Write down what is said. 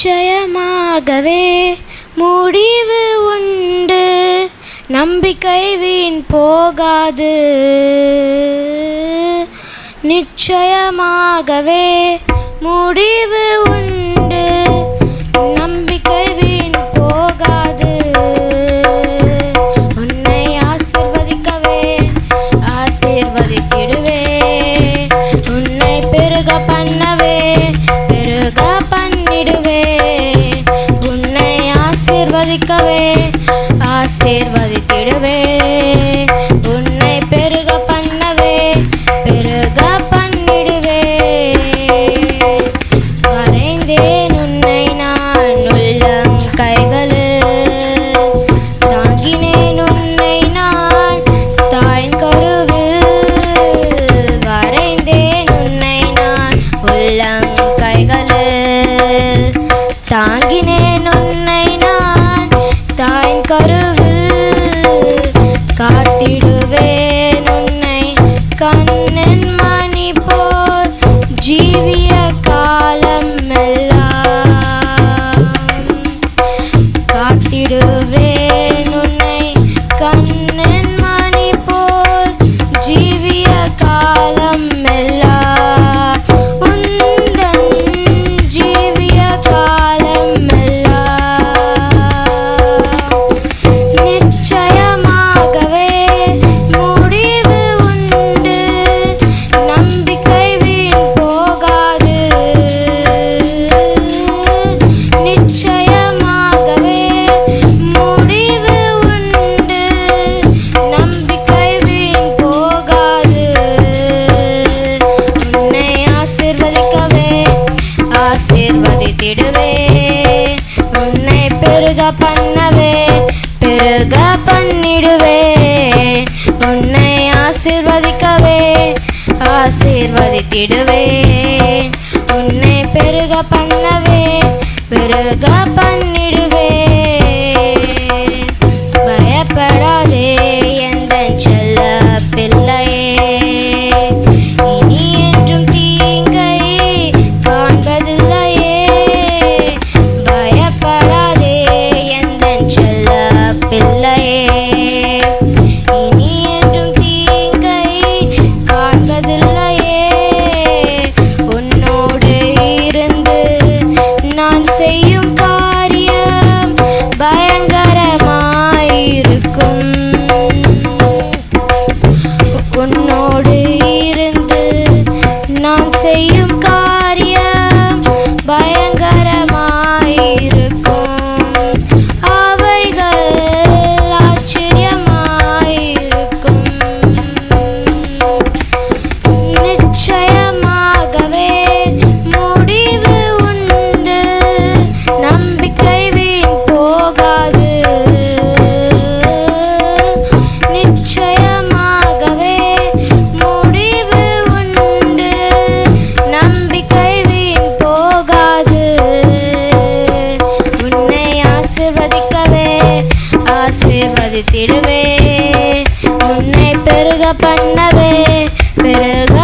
நிச்சயமாகவே முடிவு உண்டு. நம்பிக்கை வீண் போகாது. நிச்சயமாகவே முடிவு உண்டு. நம்பிக்கை வீண் போகாது. உன்னை ஆசிர்வதிக்கவே ஆசிர்வதிக்கிடுவே. ஆஸ்வதிக்கவே ஆசீர்வ the veil. பண்ணிடுவேன் உன்னை ஆசிர்வதிக்கவே ஆசிர்வதித்திடுவேன் உன்னை பெருக பண்ணவே பெருக பண்ணிடுவேன் நேசித்திடுவேன் உன்னை பெருக பண்ணவே பெருக